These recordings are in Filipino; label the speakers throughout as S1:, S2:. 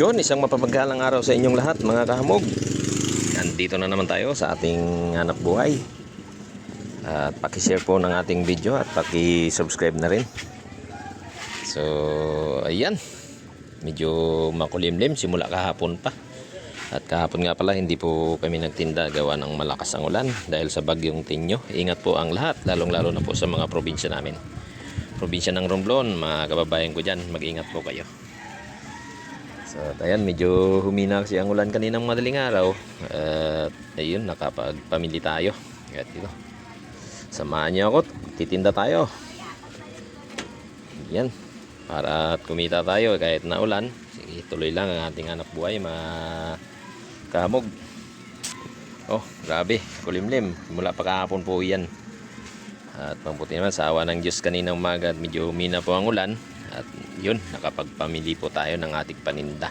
S1: Yun, isang mapapagkalang araw sa inyong lahat mga kahamog. Nandito na naman tayo sa ating anak buhay. At paki-share po ng ating video at paki-subscribe na rin. So, ayan. Medyo makulimlim simula kahapon pa. At kahapon nga pala hindi po kami nagtinda gawa ng malakas ang ulan dahil sa bagyong Tinyo. Ingat po ang lahat, lalong-lalo na po sa mga probinsya namin. Probinsya ng Romblon, mga kababayan ko dyan, mag-ingat po kayo. So, ayan, medyo humina kasi ang ulan kaninang madaling araw. At ayun, nakapagpamili tayo. At dito. Samahan niyo ako, titinda tayo. Yan. Para kumita tayo kahit na ulan. Sige, tuloy lang ang ating anak buhay, mga kamog. Oh, grabe, kulimlim. Mula pa kahapon po yan. At mabuti naman sa awa ng Diyos kaninang umaga at medyo humina po ang ulan. At yun, nakapagpamili po tayo ng ating paninda.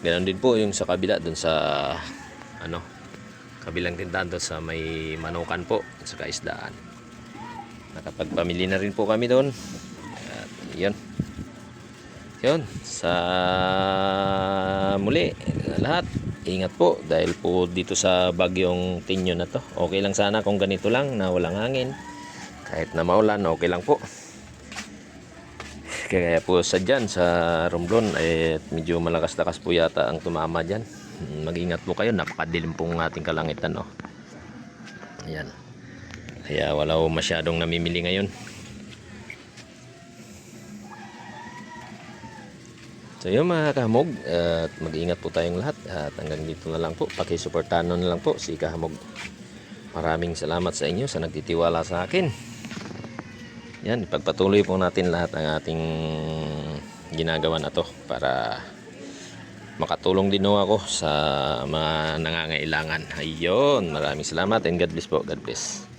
S1: Ganon din po yung sa kabila dun sa ano, kabilang tindahan doon sa may manukan po sa kaisdaan. Nakapagpamili na rin po kami doon. At yun. Yun, sa muli, lahat, ingat po dahil po dito sa bagyong Tinyo na to. Okay lang sana kung ganito lang na walang hangin. Kahit na maulan, okay lang po. Kaya po sa dyan, sa Romblon, eh, medyo malakas-lakas po yata ang tumama dyan. Mag-ingat po kayo, napakadilim pong ating kalangitan. Oh. Ayan. Kaya wala po masyadong namimili ngayon. So yun mga kahamog, at mag-ingat po tayong lahat. At hanggang dito na lang po, pakisuportahan na lang po si kahamog. Maraming salamat sa inyo sa nagtitiwala sa akin. Yan, ipagpatuloy po natin lahat ang ating ginagawa na to para makatulong din ho ako sa mga nangangailangan. Ayun, maraming salamat and God bless po. God bless.